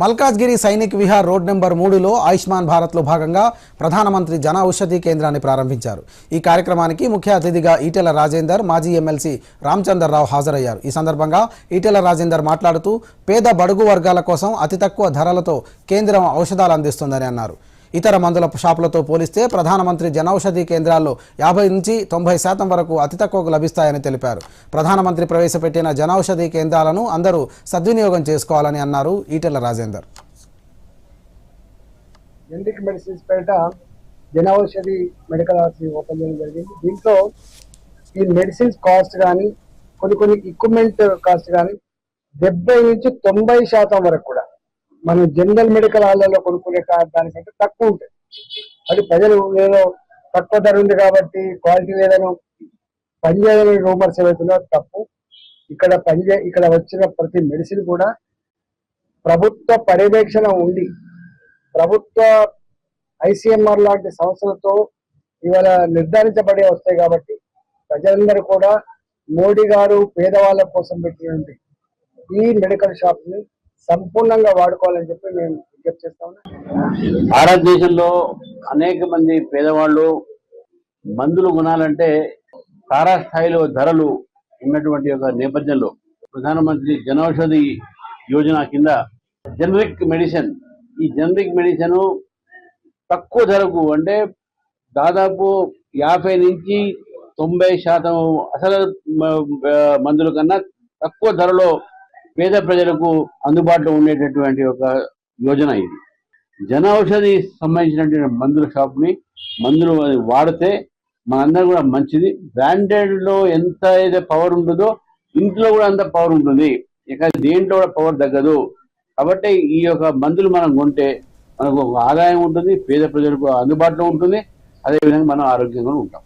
Malkajgiri Sainik Vihar road number మూడులో ఆయుష్మాన్ భారత్లో భాగంగా ప్రధానమంత్రి జన ఔషధి కేంద్రాన్ని ప్రారంభించారు. ఈ కార్యక్రమానికి ముఖ్య అతిథిగా ఈటెల రాజేందర్ మాజీ ఎమ్మెల్సీ రామచందర్రావు హాజరయ్యారు. ఈ సందర్భంగా ఈటెల రాజేందర్ మాట్లాడుతూ పేద బడుగు వర్గాల కోసం అతి తక్కువ ధరలతో కేంద్రం ఔషధాలు అందిస్తుందని అన్నారు. ఇతర మందుల షాపులతో పోలిస్తే ప్రధానమంత్రి జనౌషధి కేంద్రాల్లో యాభై నుంచి తొంభై శాతం వరకు అతి తక్కువకు లభిస్తాయని తెలిపారు. ప్రధానమంత్రి ప్రవేశపెట్టిన జనౌషధి కేంద్రాలను అందరూ సద్వినియోగం చేసుకోవాలని అన్నారు ఈటెల రాజేందర్. జనరిక్ మెడిసిన్స్ పేట జనౌషధి మెడికల్ ఆఫీస్ ఓపెన్ చేయడం జరిగింది. దీంట్లో ఈ మెడిసిన్స్ కాస్ట్ కానీ కొన్ని కొన్ని ఎక్విప్మెంట్ కాస్ట్ కానీ డెబ్బై నుంచి తొంభై శాతం వరకు మనం జనరల్ మెడికల్ హాల్లో కొనుక్కునే దానికంటే తక్కువ ఉంటుంది. అది ప్రజలు ఏదో తక్కువ ధర ఉంది కాబట్టి క్వాలిటీ లేదని పనిచేయని రూమర్స్ ఏవైతున్నాయో తప్పు. ఇక్కడ పనిచే ఇక్కడ వచ్చిన ప్రతి మెడిసిన్ కూడా ప్రభుత్వ పర్యవేక్షణ ఉండి ప్రభుత్వ ఐసీఎంఆర్ లాంటి సంస్థలతో ఇవాళ నిర్ధారించబడి వస్తాయి కాబట్టి ప్రజలందరూ కూడా మోడీ గారు పేదవాళ్ళ కోసం పెట్టినటువంటి ఈ మెడికల్ షాప్ని సంపూర్ణంగా వాడుకోవాలని చెప్పి మేము విజ్ఞప్తి చేస్తా ఉన్నాం. భారతదేశంలో అనేక మంది పేదవాళ్ళు మందులు కొనాలంటే తారాస్థాయిలో ధరలు ఉన్నటువంటి ఒక నేపథ్యంలో ప్రధానమంత్రి జనౌషధి యోజన కింద జనరిక్ మెడిసిన్ ఈ జనరిక్ మెడిసిన్ తక్కువ ధరకు అంటే దాదాపు యాభై నుంచి తొంభై శాతం అసలు మందుల కన్నా తక్కువ ధరలో పేద ప్రజలకు అందుబాటులో ఉండేటటువంటి ఒక యోజన ఇది. జన ఔషధి సంబంధించినటువంటి మందుల షాప్ని మందులు వాడితే మనందరం కూడా మంచిది. బ్రాండెడ్లో ఎంత అయితే పవర్ ఉంటుందో ఇంట్లో కూడా అంత పవర్ ఉంటుంది. ఇక దేంట్లో కూడా పవర్ తగ్గదు. కాబట్టి ఈ యొక్క మందులు మనం కొంటే మనకు ఒక ఆదాయం ఉంటుంది పేద ప్రజలకు అందుబాటులో ఉంటుంది. అదేవిధంగా మనం ఆరోగ్యంగా ఉంటాం.